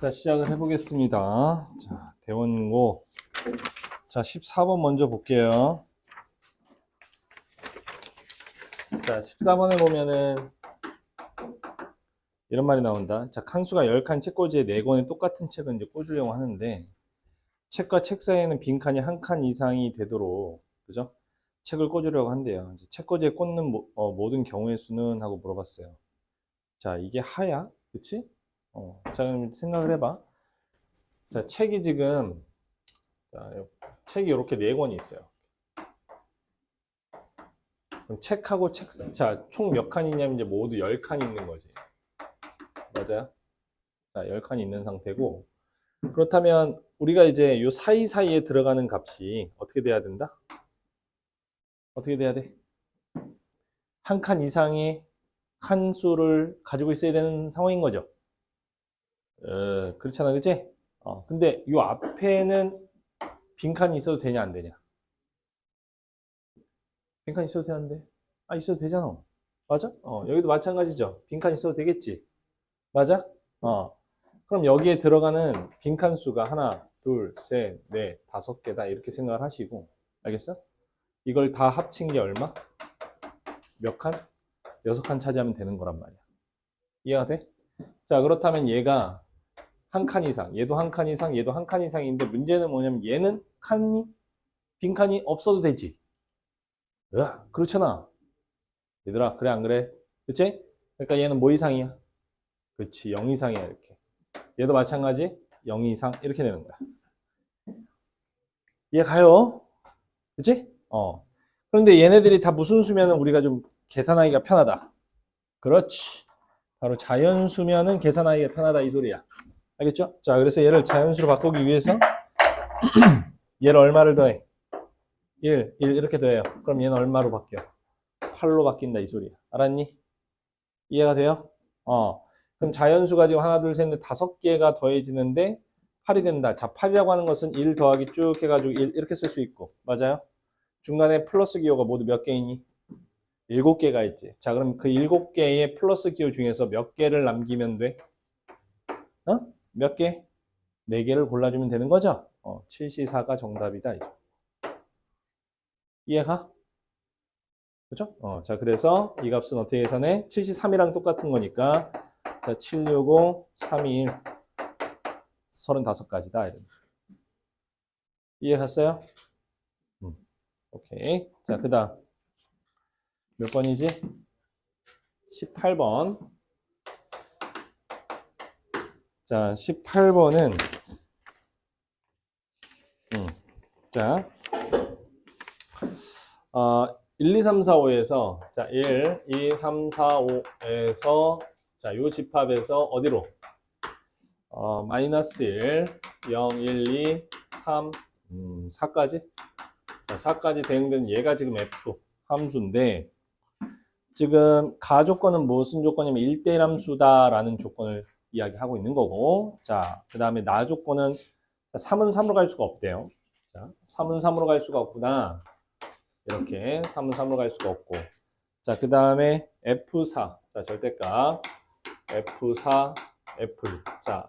자, 시작을 해보겠습니다. 자, 대원고. 자, 14번 먼저 볼게요. 자, 14번에 보면은 이런 말이 나온다. 자, 칸수가 10칸 책꽂이에 4권의 똑같은 책을 이제 꽂으려고 하는데 책과 책 사이에는 빈 칸이 한 칸 이상이 되도록 그죠? 책을 꽂으려고 한대요. 책꽂이에 꽂는 모, 어, 모든 경우의 수는 하고 물어봤어요. 자, 이게 하야? 그치? 어, 자, 그럼 생각을 해봐. 자, 책이 지금, 자, 요- 책이 이렇게 네 권이 있어요. 그럼 책하고 책, 자, 총 몇 칸이냐면 이제 모두 10칸이 있는 거지. 맞아요? 자, 10칸이 있는 상태고, 그렇다면 우리가 이제 요 사이사이에 들어가는 값이 어떻게 돼야 된다? 어떻게 돼야 돼? 한 칸 이상의 칸수를 가지고 있어야 되는 상황인 거죠. 어, 그렇잖아, 그치? 어, 근데 요 앞에는 빈칸이 있어도 되냐, 안 되냐? 빈칸 있어도 되는데? 아, 있어도 되잖아. 맞아? 어, 여기도 마찬가지죠. 빈칸 있어도 되겠지? 맞아? 어. 그럼 여기에 들어가는 빈칸 수가 하나, 둘, 셋, 넷, 다섯 개다. 이렇게 생각을 하시고. 알겠어? 이걸 다 합친 게 얼마? 몇 칸? 여섯 칸 차지하면 되는 거란 말이야. 이해가 돼? 자, 그렇다면 얘가 한 칸 이상, 얘도 한 칸 이상, 얘도 한 칸 이상인데 문제는 뭐냐면 얘는 칸이, 빈 칸이 없어도 되지. 으아, 그렇잖아. 얘들아, 그래, 안 그래? 그치? 그러니까 얘는 뭐 이상이야? 그치, 0 이상이야, 이렇게. 얘도 마찬가지, 0 이상, 이렇게 되는 거야. 이해 가요? 그치? 어. 그런데 얘네들이 다 무슨 수면은 우리가 좀 계산하기가 편하다. 그렇지. 바로 자연수면은 계산하기가 편하다 이 소리야. 알겠죠? 자, 그래서 얘를 자연수로 바꾸기 위해서 얘를 얼마를 더해? 1, 1 이렇게 더해요. 그럼 얘는 얼마로 바뀌어? 8로 바뀐다 이 소리야. 알았니? 이해가 돼요? 어. 그럼 자연수가 지금 하나, 둘, 셋, 넷, 다섯 개가 더해지는데 8이 된다. 자, 8이라고 하는 것은 1 더하기 쭉 해가지고 1 이렇게 쓸 수 있고. 맞아요? 중간에 플러스 기호가 모두 몇개 있니? 7개가 있지. 자, 그럼 그 7개의 플러스 기호 중에서 몇 개를 남기면 돼? 어? 몇 개? 4개를 골라주면 되는 거죠? 어, 7C4가 정답이다. 이해가? 그죠? 어, 자, 그래서 이 값은 어떻게 계산해? 73이랑 똑같은 거니까. 자, 765, 321, 35가지다. 이런. 이해 갔어요? 음, 오케이. 자, 그 다음. 몇 번이지? 18번. 자, 18번은, 음, 자, 어, 1, 2, 3, 4, 5에서, 자, 1, 2, 3, 4, 5에서, 자, 요 집합에서 어디로? 어, 마이너스 1, 0, 1, 2, 3, 음, 4까지? 자, 4까지 대응된 얘가 지금 F 함수인데, 지금 가 조건은 무슨 조건이냐면 1대1 함수다라는 조건을 이야기하고 있는 거고, 자, 그 다음에 나 조건은 3은 3으로 갈 수가 없대요. 자, 3은 3으로 갈 수가 없구나. 이렇게 3은 3으로 갈 수가 없고. 자, 그 다음에 F4. 자, 절대값. F4, F1. 자,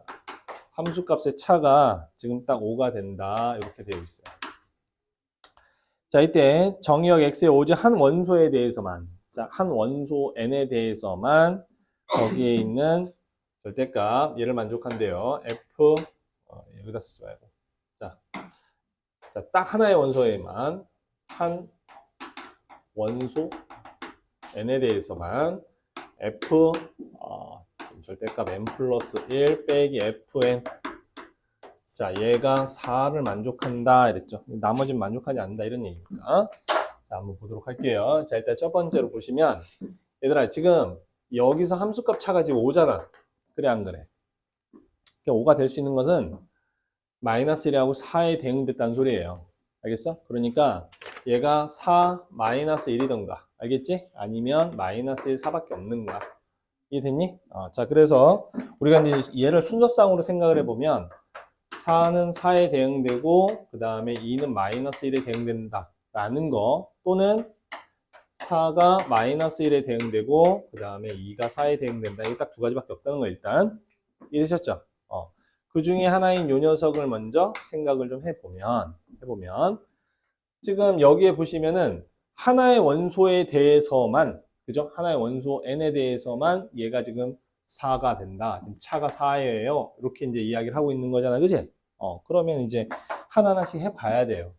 함수값의 차가 지금 딱 5가 된다. 이렇게 되어 있어요. 자, 이때 정의역 x의 오직 한 원소에 대해서만, 자, 한 원소 n에 대해서만 거기에 있는 절대값 얘를 만족한대요. f 어, 여기다 쓰지 말고. 자, 자, 딱 하나의 원소에만 한 원소 n에 대해서만 f 어, 절대값 n 플러스 1 빼기 fn. 자 얘가 4를 만족한다 이랬죠. 나머지는 만족하지 않는다 이런 얘기입니다. 자 한번 보도록 할게요. 자 일단 첫 번째로 보시면 얘들아 지금 여기서 함수값 차가 지금 5잖아 그래 안 그래 5가 될 수 있는 것은 마이너스 1하고 4에 대응됐다는 소리예요 알겠어? 그러니까 얘가 4 마이너스 1이던가 알겠지? 아니면 마이너스 1 4밖에 없는 거야 이해됐니? 어, 자 그래서 우리가 이제 얘를 순서상으로 생각을 해보면 4는 4에 대응되고 그 다음에 2는 마이너스 1에 대응된다 라는 거 또는 4가 마이너스 1에 대응되고 그 다음에 2가 4에 대응된다 이게 딱 두 가지밖에 없다는 거 일단 이해되셨죠? 어. 그 중에 하나인 요 녀석을 먼저 생각을 좀 해보면, 해보면, 지금 여기에 보시면은 하나의 원소에 대해서만, 그죠? 하나의 원소 n에 대해서만 얘가 지금 4가 된다. 지금 차가 4예요. 이렇게 이제 이야기를 하고 있는 거잖아. 그지? 어, 그러면 이제 하나하나씩 해봐야 돼요.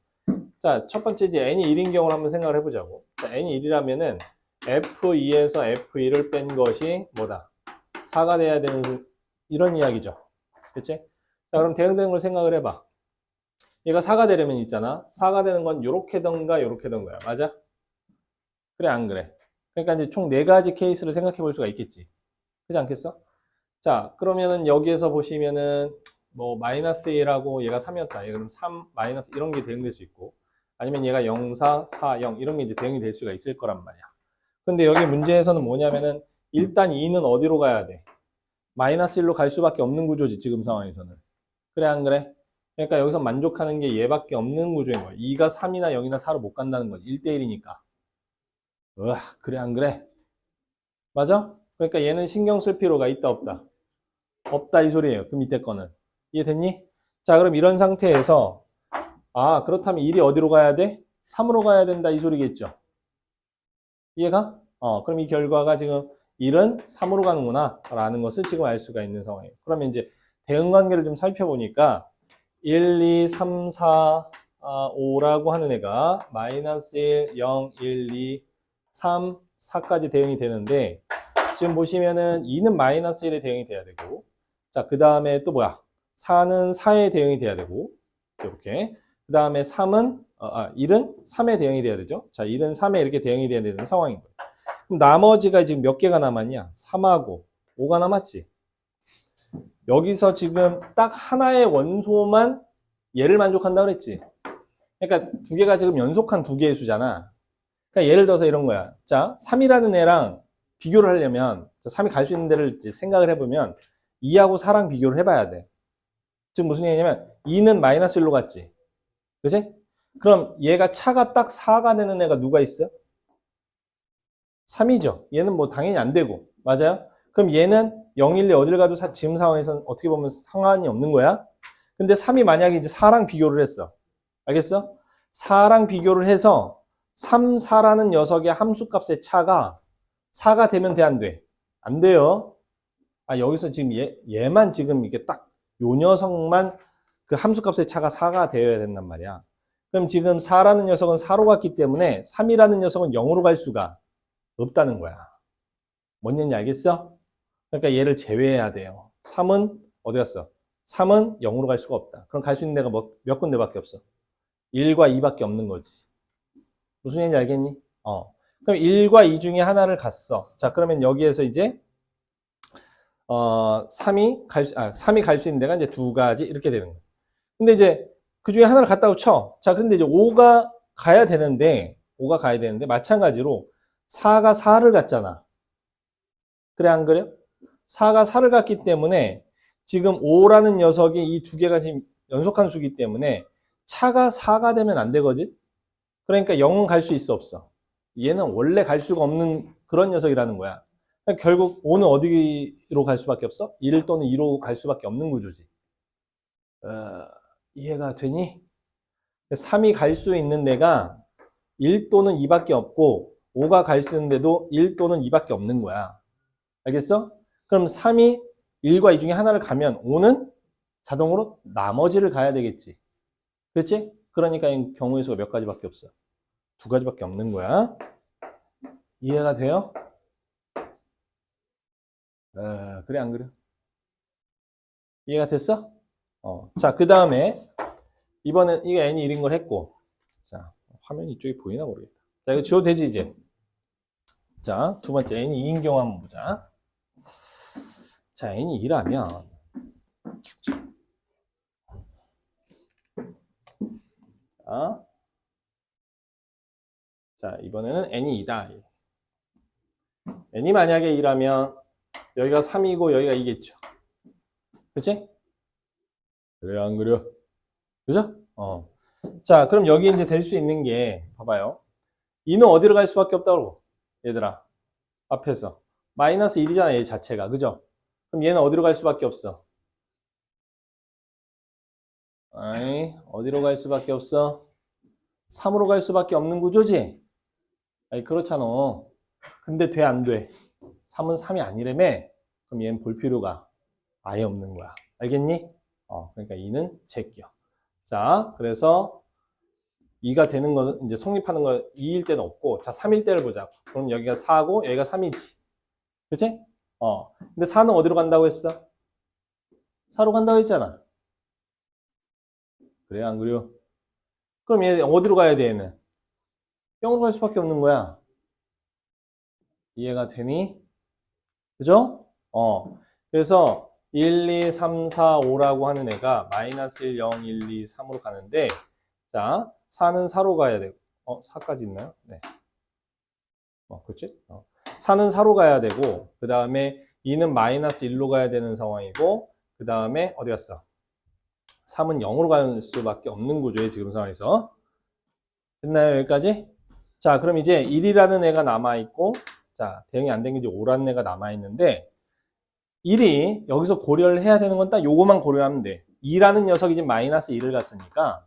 자, 첫 번째 이제 n이 1인 경우를 한번 생각을 해보자고. 자, n이 1이라면은 f2에서 f1을 뺀 것이 뭐다? 4가 돼야 되는 이런 이야기죠. 그치? 자, 그럼 대응되는 걸 생각을 해봐. 얘가 4가 되려면 있잖아. 4가 되는 건 요렇게던가 요렇게던가야. 맞아? 그래, 안 그래? 그러니까 이제 총네 가지 케이스를 생각해 볼 수가 있겠지. 그렇지 않겠어? 자, 그러면은 여기에서 보시면은 뭐 마이너스 1하고 얘가 3이었다. 얘 그럼 3 마이너스 이런 게 대응될 수 있고 아니면 얘가 0, 4, 4, 0 이런 게 이제 대응이 될 수가 있을 거란 말이야. 근데 여기 문제에서는 뭐냐면은 일단 2는 어디로 가야 돼? 마이너스 1로 갈 수밖에 없는 구조지 지금 상황에서는. 그래 안 그래? 그러니까 여기서 만족하는 게 얘밖에 없는 구조인 거야. 2가 3이나 0이나 4로 못 간다는 거지. 1대1이니까. 으아, 그래 안 그래? 맞아? 그러니까 얘는 신경 쓸 필요가 있다 없다? 없다 이 소리예요. 그 밑에 거는. 이해됐니? 자 그럼 이런 상태에서 아 그렇다면 1이 어디로 가야 돼? 3으로 가야 된다 이 소리겠죠. 이해가? 어 그럼 이 결과가 지금 1은 3으로 가는구나 라는 것을 지금 알 수가 있는 상황이에요. 그러면 이제 대응 관계를 좀 살펴보니까 1, 2, 3, 4, 아, 5라고 하는 애가 마이너스 1, 0, 1, 2, 3, 4까지 대응이 되는데 지금 보시면은 2는 마이너스 1에 대응이 돼야 되고 자 그 다음에 또 뭐야 4는 4에 대응이 돼야 되고 이렇게 그 다음에 3은 어, 아 1은 3에 대응이 돼야 되죠? 자 1은 3에 이렇게 대응이 돼야 되는 상황인 거예요. 그럼 나머지가 지금 몇 개가 남았냐? 3하고 5가 남았지. 여기서 지금 딱 하나의 원소만 얘를 만족한다 그랬지. 그러니까 두 개가 지금 연속한 두 개의 수잖아. 그러니까 예를 들어서 이런 거야. 자 3이라는 애랑 비교를 하려면 3이 갈 수 있는 데를 생각을 해보면 2하고 4랑 비교를 해봐야 돼. 지금 무슨 얘기냐면 2는 마이너스 1로 갔지. 그지? 그럼 얘가 차가 딱 4가 되는 애가 누가 있어? 3이죠. 얘는 뭐 당연히 안 되고. 맞아요? 그럼 얘는 0, 1, 2 어딜 가도 사- 지금 상황에서는 어떻게 보면 상관이 없는 거야? 근데 3이 만약에 이제 4랑 비교를 했어. 알겠어? 4랑 비교를 해서 3, 4라는 녀석의 함수값의 차가 4가 되면 돼, 안 돼? 안 돼요. 아, 여기서 지금 얘, 얘만 지금 이게 딱 요 녀석만 그 함수값의 차가 4가 되어야 된단 말이야. 그럼 지금 4라는 녀석은 4로 갔기 때문에 3이라는 녀석은 0으로 갈 수가 없다는 거야. 뭔 얘기인지 알겠어? 그러니까 얘를 제외해야 돼요. 3은 어디 갔어? 3은 0으로 갈 수가 없다. 그럼 갈 수 있는 데가 뭐, 몇 군데밖에 없어? 1과 2밖에 없는 거지. 무슨 얘기인지 알겠니? 어. 그럼 1과 2 중에 하나를 갔어. 자, 그러면 여기에서 이제 어, 3이 갈 수, 아, 3이 갈 수 있는 데가 이제 두 가지 이렇게 되는 거예요. 근데 이제 그 중에 하나를 갔다고 쳐. 자, 근데 이제 5가 가야 되는데, 5가 가야 되는데, 마찬가지로 4가 4를 갔잖아. 그래, 안 그래요? 4가 4를 갔기 때문에 지금 5라는 녀석이 이 두 개가 지금 연속한 수기 때문에 차가 4가 되면 안 되거든? 그러니까 0은 갈 수 있어, 없어? 얘는 원래 갈 수가 없는 그런 녀석이라는 거야. 그러니까 결국 5는 어디로 갈 수밖에 없어? 1 또는 2로 갈 수밖에 없는 구조지. 어, 이해가 되니? 3이 갈 수 있는 데가 1 또는 2밖에 없고 5가 갈 수 있는 데도 1 또는 2밖에 없는 거야. 알겠어? 그럼 3이 1과 2 중에 하나를 가면 5는 자동으로 나머지를 가야 되겠지. 그렇지? 그러니까 이 경우의 수가 몇 가지밖에 없어. 두 가지밖에 없는 거야. 이해가 돼요? 어, 그래, 안 그래? 이해가 됐어? 어. 자, 그 다음에, 이번엔 이게 n이 1인 걸 했고, 자, 화면이 이쪽에 보이나 모르겠다. 자, 이거 지워도 되지, 이제? 자, 두 번째, n이 2인 경우 한번 보자. 자, n이 2라면, 자, 자, 이번에는 n이 2다. n이 만약에 2라면, 여기가 3이고 여기가 2겠죠. 그치? 그래, 안 그려? 그죠? 어. 자, 그럼 여기 이제 될 수 있는 게, 봐봐요. 2는 어디로 갈 수밖에 없다고? 얘들아. 앞에서. 마이너스 1이잖아, 얘 자체가. 그죠? 그럼 얘는 어디로 갈 수밖에 없어? 아이, 어디로 갈 수밖에 없어? 3으로 갈 수밖에 없는 구조지? 아니, 그렇잖아. 근데 돼, 안 돼? 3은 3이 아니라며? 그럼 얘는 볼 필요가 아예 없는 거야. 알겠니? 어, 그러니까 2는 제껴. 자, 그래서 2가 되는 건 이제 성립하는 건 2일 때는 없고, 자, 3일 때를 보자. 그럼 여기가 4고, 여기가 3이지. 그치? 어. 근데 4는 어디로 간다고 했어? 4로 간다고 했잖아. 그래, 안 그래요? 그럼 얘 어디로 가야 돼, 얘는? 0으로 갈 수밖에 없는 거야. 이해가 되니? 그죠? 어. 그래서 1, 2, 3, 4, 5라고 하는 애가 마이너스 1, 0, 1, 2, 3으로 가는데, 자, 4는 4로 가야 되고, 어, 4까지 있나요? 네. 어, 그치? 어. 4는 4로 가야 되고, 그 다음에 2는 마이너스 1로 가야 되는 상황이고, 그 다음에 어디 갔어? 3은 0으로 갈 수밖에 없는 구조에 지금 상황에서. 됐나요? 여기까지? 자, 그럼 이제 1이라는 애가 남아있고, 자, 대응이 안 된 게 이제 5라는 애가 남아있는데, 1이 여기서 고려를 해야 되는 건 딱 요거만 고려하면 돼. 2라는 녀석이 지금 마이너스 1을 갔으니까,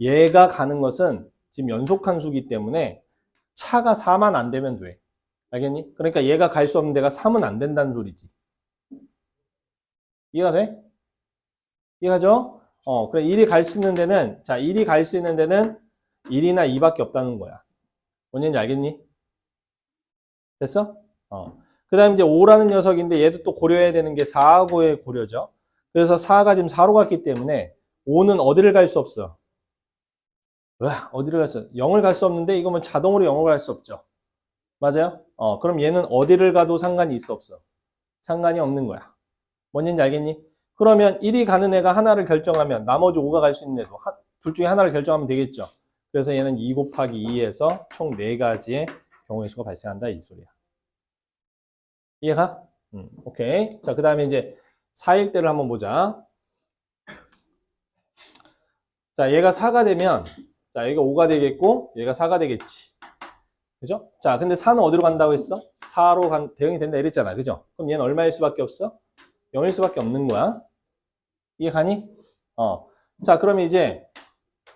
얘가 가는 것은 지금 연속한 수기 때문에 차가 4만 안 되면 돼. 알겠니? 그러니까 얘가 갈 수 없는 데가 3은 안 된다는 소리지. 이해가 돼? 이해가죠? 어, 그래, 1이 갈 수 있는 데는, 자, 1이 갈 수 있는 데는 1이나 2밖에 없다는 거야. 뭔지 알겠니? 됐어? 어. 그 다음에 이제 5라는 녀석인데 얘도 또 고려해야 되는 게 4하고의 고려죠. 그래서 4가 지금 4로 갔기 때문에 5는 어디를 갈 수 없어? 으아, 어디를 갈 수, 0을 갈 수 없는데 이거면 자동으로 0을 갈수 없죠. 맞아요? 어, 그럼 얘는 어디를 가도 상관이 있어 없어? 상관이 없는 거야. 뭔지 알겠니? 그러면 1이 가는 애가 하나를 결정하면 나머지 5가 갈 수 있는 애도 하- 둘 중에 하나를 결정하면 되겠죠. 그래서 얘는 2 곱하기 2에서 총 4가지의 경우의 수가 발생한다 이 소리야. 이해가? 음, 오케이. 자, 그 다음에 이제 4일 때를 한번 보자. 자, 얘가 4가 되면 자, 얘가 5가 되겠고 얘가 4가 되겠지. 그죠? 자, 근데 4는 어디로 간다고 했어? 4로 간, 대응이 된다 이랬잖아. 그죠? 그럼 얘는 얼마일 수밖에 없어? 0일 수밖에 없는 거야. 이해 가니? 어. 자, 그러면 이제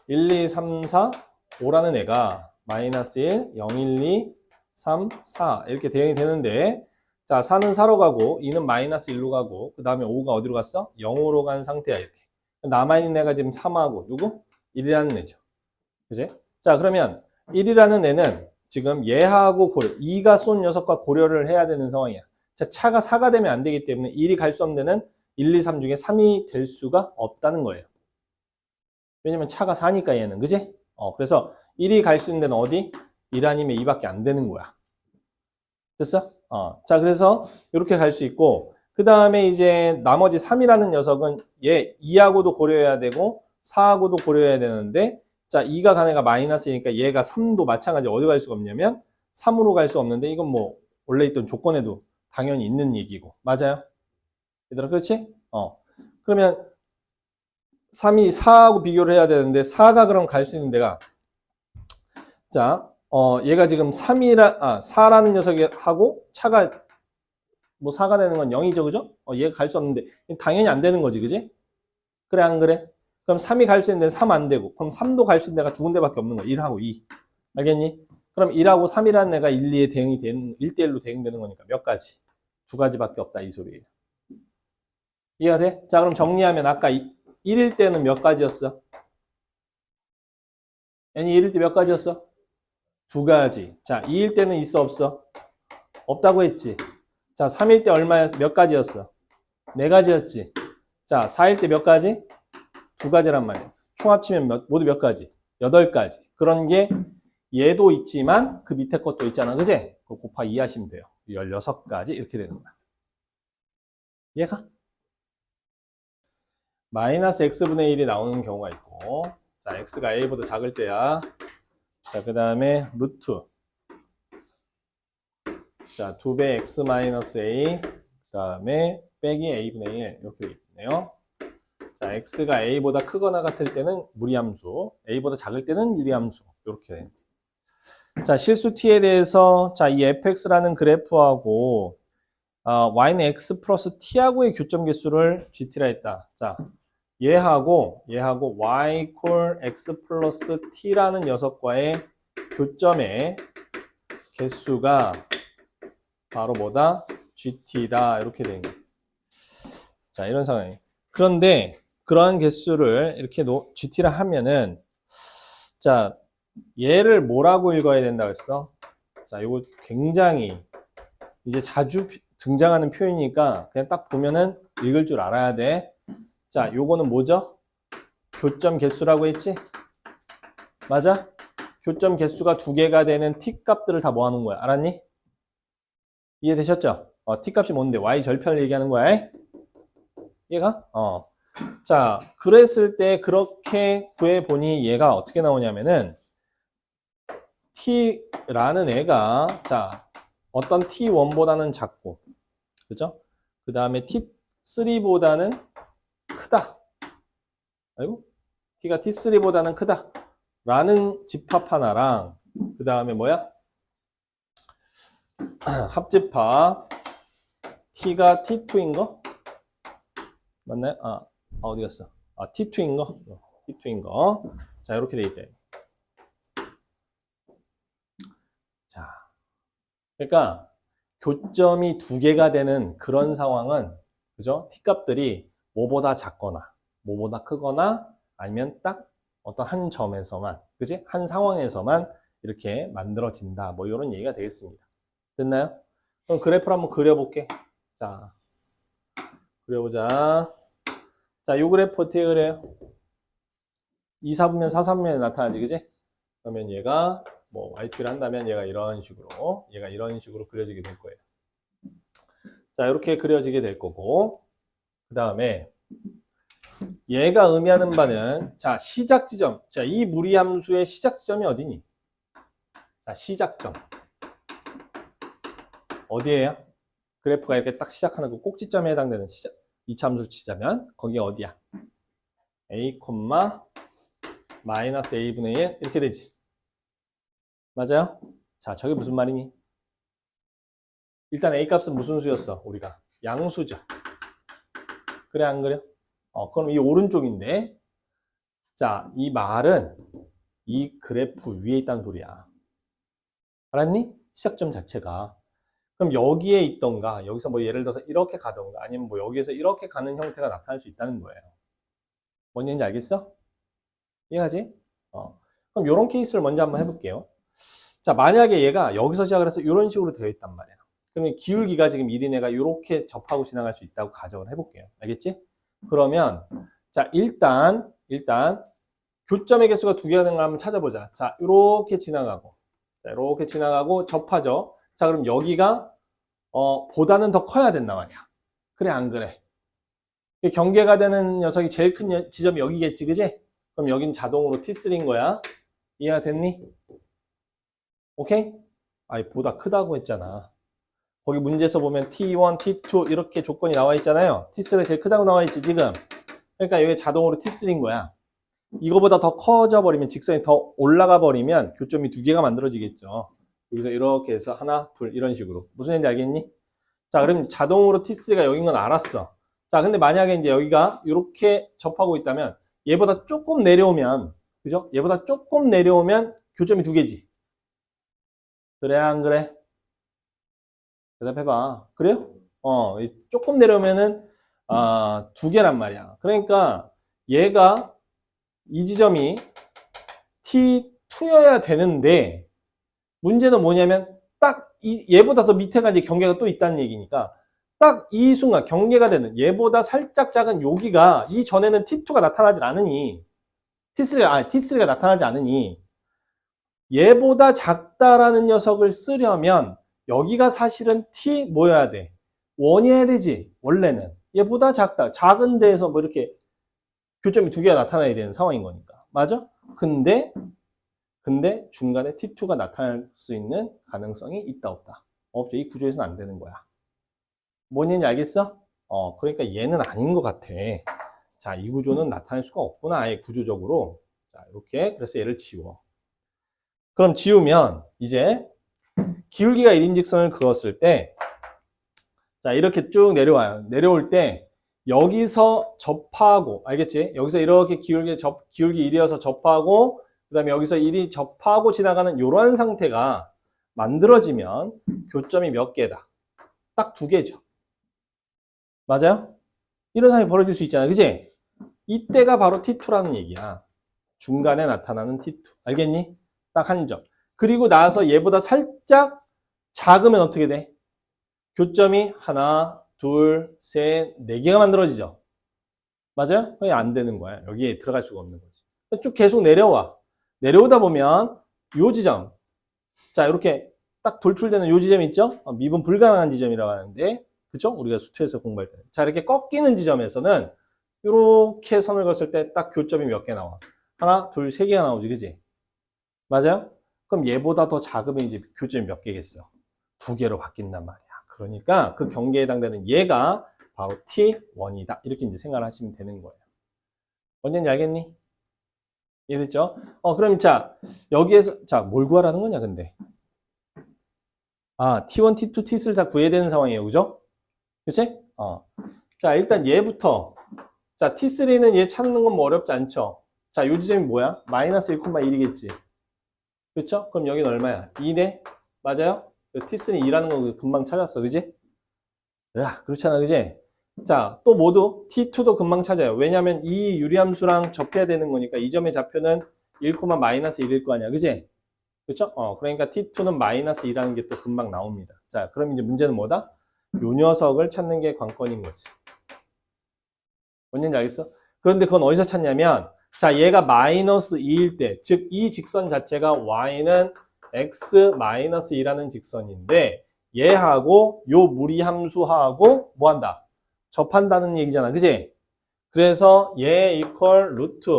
1, 2, 3, 4, 5라는 애가 마이너스 1, 0, 1, 2, 3, 4 이렇게 대응이 되는데 자, 4는 4로 가고 2는 마이너스 1로 가고 그 다음에 5가 어디로 갔어? 0으로 간 상태야 이렇게. 남아있는 애가 지금 3하고 요거 1이라는 애죠. 그지? 자, 그러면 1이라는 애는 지금 얘하고 고려, 2가 쏜 녀석과 고려를 해야 되는 상황이야. 자, 차가 4가 되면 안 되기 때문에 1이 갈 수 없는 데는 1, 2, 3 중에 3이 될 수가 없다는 거예요. 왜냐면 차가 4니까 얘는, 그지? 어, 그래서 1이 갈 수 있는 데는 어디? 1 아니면 2밖에 안 되는 거야. 됐어? 어, 자, 그래서 이렇게 갈 수 있고, 그 다음에 이제 나머지 3이라는 녀석은 얘 2하고도 고려해야 되고, 4하고도 고려해야 되는데, 자, 2가 가는 애가 마이너스니까 얘가 3도 마찬가지 어디 갈 수가 없냐면, 3으로 갈 수 없는데, 이건 뭐, 원래 있던 조건에도 당연히 있는 얘기고. 맞아요? 얘들아, 그렇지? 어. 그러면 3이 4하고 비교를 해야 되는데 4가 그럼 갈 수 있는 데가 자, 어, 얘가 지금 3이라 아, 4라는 녀석이 하고 차가 뭐 4가 되는 건 0이죠. 그죠? 어, 얘가 갈 수 없는데 당연히 안 되는 거지. 그지? 그래 안 그래? 그럼 3이 갈 수 있는 데는 3 안 되고 그럼 3도 갈 수 있는 데가 두 군데밖에 없는 거야. 1하고 2. 알겠니? 그럼 1하고 3이라는 애가 1, 2에 대응이 되는 1대1로 대응되는 거니까 몇 가지? 두 가지밖에 없다 이 소리예요. 이해가 돼? 자, 그럼 정리하면 아까 1일 때는 몇 가지였어? n이 1일 때 몇 가지였어? 두 가지. 자, 2일 때는 있어 없어? 없다고 했지. 자, 3일 때 얼마였 몇 가지였어? 네 가지였지. 자, 4일 때 몇 가지? 두 가지란 말이야. 총 합치면 몇, 모두 몇 가지? 여덟 가지. 그런 게 얘도 있지만 그 밑에 것도 있잖아. 그지? 그거 곱하 2 하시면 돼요. 16가지 이렇게 되는 거야. 이해가? 마이너스 x분의 1이 나오는 경우가 있고 자 x가 a보다 작을 때야 자 그 다음에 루트. 자 2배 x 마이너스 a 그 다음에 빼기 a분의 1 이렇게 있네요. 자 x가 a보다 크거나 같을 때는 무리함수 a보다 작을 때는 유리함수 이렇게. 자 실수 t에 대해서 자 이 fx라는 그래프하고 아, y는 x 플러스 t하고의 교점 개수를 gt라 했다. 자 얘하고 얘하고 y equal x 플러스 t라는 녀석과의 교점의 개수가 바로 뭐다? gt다 이렇게 되는 거예요. 자 이런 상황이. 그런데 그러한 개수를 이렇게 노, gt라 하면은 자 얘를 뭐라고 읽어야 된다 그랬어? 자 이거 굉장히 이제 자주 피- 등장하는 표현이니까 그냥 딱 보면은 읽을 줄 알아야 돼. 자, 요거는 뭐죠? 교점 개수라고 했지? 맞아? 교점 개수가 두 개가 되는 t 값들을 다 모아놓은 거야. 알았니? 이해되셨죠? 어, t 값이 뭔데? y 절편을 얘기하는 거야. 에? 얘가? 어. 자, 그랬을 때 그렇게 구해보니 얘가 어떻게 나오냐면은 t라는 애가 자, 어떤 t1보다는 작고 그죠? 그 다음에 t3보다는 크다. 알고? t가 t3보다는 크다. 라는 집합 하나랑 그 다음에 뭐야? 합집합 t가 t2인 거? 맞나요? 아, 아, 어디 갔어? 아, t2인 거? 어, t2인 거. 자, 이렇게 돼 있대. 자, 그러니까 교점이 두 개가 되는 그런 상황은 그죠? t 값들이 뭐보다 작거나 뭐보다 크거나 아니면 딱 어떤 한 점에서만 그지? 한 상황에서만 이렇게 만들어진다. 뭐 이런 얘기가 되겠습니다. 됐나요? 그럼 그래프를 한번 그려볼게. 자, 그려보자. 자, 요 그래프 어떻게 그래요? 2, 4분면 4, 3면에 나타나지, 그지? 그러면 얘가 뭐 yt를 한다면 얘가 이런 식으로 얘가 이런 식으로 그려지게 될 거예요. 자, 이렇게 그려지게 될 거고 그 다음에 얘가 의미하는 바는 자 시작 지점 자 이 무리 함수의 시작 지점이 어디니? 자 시작점 어디에요? 그래프가 이렇게 딱 시작하는 그 꼭지점에 해당되는 시작 이차 함수 치자면 거기 어디야? a, 마이너스 a분의 1 이렇게 되지 맞아요? 자 저게 무슨 말이니? 일단 a 값은 무슨 수였어? 우리가 양수죠 그래 안 그래? 어, 그럼 이 오른쪽인데, 자, 이 말은 이 그래프 위에 있다는 소리야. 알았니? 시작점 자체가. 그럼 여기에 있던가, 여기서 뭐 예를 들어서 이렇게 가던가, 아니면 뭐 여기에서 이렇게 가는 형태가 나타날 수 있다는 거예요. 뭔 얘기인지 알겠어? 이해하지? 어. 그럼 이런 케이스를 먼저 한번 해볼게요. 자, 만약에 얘가 여기서 시작을 해서 이런 식으로 되어 있단 말이야. 그러면 기울기가 지금 1인 애가 이렇게 접하고 지나갈 수 있다고 가정을 해볼게요. 알겠지? 그러면 자 일단 일단 교점의 개수가 두 개가 되는 걸 한번 찾아보자. 자 이렇게 지나가고 자, 이렇게 지나가고 접하죠. 자 그럼 여기가 어 보다는 더 커야 된단 말이야. 그래 안 그래? 이 경계가 되는 녀석이 제일 큰 여- 지점이 여기겠지, 그지? 그럼 여긴 자동으로 T3인 거야. 이해가 됐니? 오케이? 아니 보다 크다고 했잖아. 거기 문제에서 보면 T1, T2 이렇게 조건이 나와 있잖아요. T3가 제일 크다고 나와 있지 지금. 그러니까 여기 자동으로 T3인 거야. 이거보다 더 커져 버리면 직선이 더 올라가 버리면 교점이 두 개가 만들어지겠죠. 여기서 이렇게 해서 하나, 둘 이런 식으로. 무슨 얘기인지 알겠니? 자, 그럼 자동으로 T3가 여긴 건 알았어. 자, 근데 만약에 이제 여기가 이렇게 접하고 있다면 얘보다 조금 내려오면 그죠? 얘보다 조금 내려오면 교점이 두 개지. 그래 안 그래? 대답해봐. 그래요? 어, 이 조금 내려오면은, 아, 두 개란 말이야. 그러니까, 얘가, 이 지점이 T2여야 되는데, 문제는 뭐냐면, 딱, 이, 얘보다 더 밑에가 이제 경계가 또 있다는 얘기니까, 딱 이 순간 경계가 되는, 얘보다 살짝 작은 여기가, 이 전에는 T2가 나타나질 않으니, T3가, 아니, T3가 나타나지 않으니, 얘보다 작다라는 녀석을 쓰려면, 여기가 사실은 t 뭐여야 돼? 원이어야 되지. 원래는 얘보다 작다. 작은 데에서 뭐 이렇게 교점이 두 개가 나타나야 되는 상황인 거니까. 맞아? 근데 근데 중간에 t2가 나타날 수 있는 가능성이 있다 없다. 없죠. 이 구조에서는 안 되는 거야. 뭔 얘기인지 알겠어? 어, 그러니까 얘는 아닌 것 같아. 자, 이 구조는 나타날 수가 없구나. 아예 구조적으로. 자, 이렇게 그래서 얘를 지워. 그럼 지우면 이제 기울기가 1인 직선을 그었을 때, 자, 이렇게 쭉 내려와요. 내려올 때, 여기서 접하고, 알겠지? 여기서 이렇게 기울기, 접, 기울기 1이어서 접하고, 그 다음에 여기서 1이 접하고 지나가는 이러한 상태가 만들어지면 교점이 몇 개다? 딱 두 개죠. 맞아요? 이런 상황이 벌어질 수 있잖아. 그지? 이때가 바로 T2라는 얘기야. 중간에 나타나는 T2. 알겠니? 딱 한 점. 그리고 나서 얘보다 살짝 작으면 어떻게 돼? 교점이 하나, 둘, 셋, 네 개가 만들어지죠. 맞아요? 그게 안 되는 거야. 여기에 들어갈 수가 없는 거지. 쭉 계속 내려와. 내려오다 보면 요 지점. 자, 이렇게 딱 돌출되는 요 지점 있죠? 어, 미분 불가능한 지점이라고 하는데, 그죠? 우리가 수투에서 공부할 때. 자, 이렇게 꺾이는 지점에서는 이렇게 선을 그었을 때 딱 교점이 몇 개 나와. 하나, 둘, 세 개가 나오지, 그지? 맞아요? 그럼 얘보다 더 작으면 이제 교점이 몇 개겠어? 두 개로 바뀐단 말이야. 그러니까 그 경계에 해당되는 얘가 바로 T1이다. 이렇게 이제 생각을 하시면 되는 거예요. 언제인지 알겠니? 이해됐죠? 어, 그럼 자, 여기에서, 자, 뭘 구하라는 거냐, 근데? 아, T1, T2, T3를 다 구해야 되는 상황이에요. 그죠? 그치? 어. 자, 일단 얘부터. 자, T3는 얘 찾는 건 뭐 어렵지 않죠? 자, 요 지점이 뭐야? 마이너스 1,1이겠지. 그렇죠? 그럼 여기는 얼마야? 2네? 맞아요? 그 T3는 2라는 거 금방 찾았어. 그지? 야, 그렇잖아. 그지? 자, 또 모두 T2도 금방 찾아요. 왜냐면 이 유리함수랑 접해야 되는 거니까 이 점의 좌표는 1, 마이너스 1일 거 아니야. 그지? 그렇죠? 어, 그러니까 T2는 마이너스 2라는 게 또 금방 나옵니다. 자, 그럼 이제 문제는 뭐다? 요 녀석을 찾는 게 관건인 거지. 뭔지 알겠어? 그런데 그건 어디서 찾냐면 자, 얘가 마이너스 2일 때, 즉 이 직선 자체가 y는 x 마이너스 2라는 직선인데 얘하고 요 무리함수하고 뭐 한다? 접한다는 얘기잖아. 그지? 그래서 얘 이퀄 루트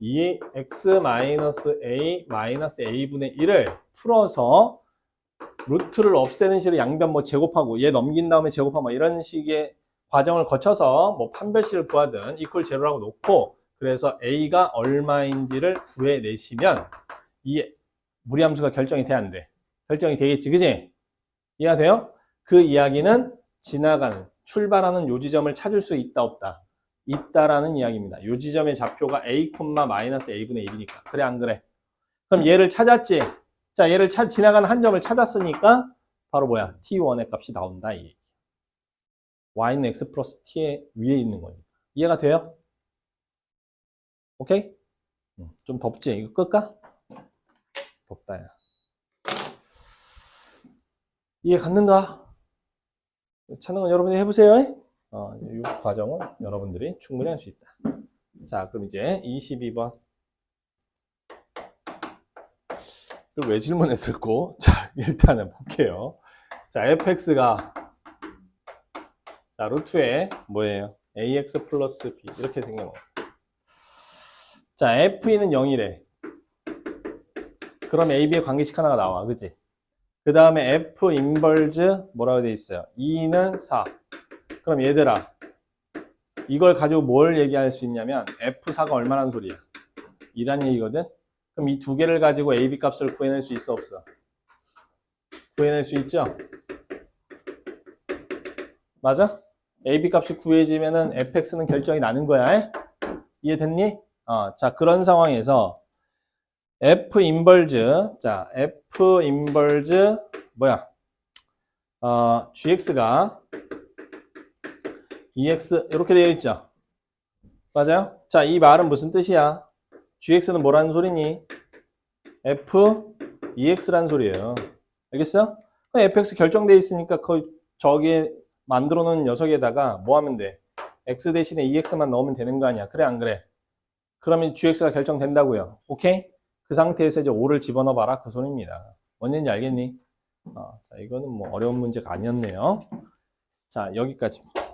2 x 마이너스 a 마이너스 a분의 1을 풀어서 루트를 없애는 식으로 양변 뭐 제곱하고 얘 넘긴 다음에 제곱하고 뭐 이런 식의 과정을 거쳐서 뭐 판별식을 구하든 이퀄 제로라고 놓고 그래서 a가 얼마인지를 구해내시면 이 무리함수가 결정이 돼야 안 돼. 결정이 되겠지, 그지? 이해가 돼요? 그 이야기는 지나가는, 출발하는 요 지점을 찾을 수 있다, 없다? 있다라는 이야기입니다. 요 지점의 좌표가 a, 마이너스 a분의 1이니까. 그래, 안 그래? 그럼 얘를 찾았지? 자, 얘를 찾, 지나가는 한 점을 찾았으니까 바로 뭐야? t1의 값이 나온다, 이 얘기. y는 x 플러스 t의 위에 있는 거니까. 이해가 돼요? 오케이? 음, 좀 덥지? 이거 끌까? 덥다, 야. 이해 갔는가? 건 여러분이 해보세요. 어, 이 과정은 여러분들이 충분히 할 수 있다. 자, 그럼 이제 22번. 이걸 왜 질문했을고? 자, 일단은 볼게요. 자, fx가 자, 루트에 뭐예요? ax 플러스 b 이렇게 생겨요. 자, FE는 0이래. 그럼 AB의 관계식 하나가 나와. 그지? 그 다음에 F 인벌즈 뭐라고 돼 있어요? 2는 4. 그럼 얘들아, 이걸 가지고 뭘 얘기할 수 있냐면 F4가 얼마라는 소리야? 2란 얘기거든? 그럼 이 두 개를 가지고 AB 값을 구해낼 수 있어 없어? 구해낼 수 있죠? 맞아? AB 값이 구해지면은 fx는 결정이 나는 거야. 이해됐니? 어, 자, 그런 상황에서 F 인벌즈, 자, F 인벌즈, 뭐야? 어, GX가 EX, 이렇게 되어 있죠? 맞아요? 자, 이 말은 무슨 뜻이야? GX는 뭐라는 소리니? F, EX라는 소리예요. 알겠어? FX 결정되어 있으니까 그, 저기에 만들어 놓은 녀석에다가 뭐 하면 돼? X 대신에 EX만 넣으면 되는 거 아니야? 그래, 안 그래? 그러면 GX가 결정된다고요. 오케이? 그 상태에서 이제 5를 집어넣어 봐라. 그 소리입니다. 뭔지 알겠니? 어, 자, 이거는 뭐 어려운 문제가 아니었네요. 자, 여기까지입니다.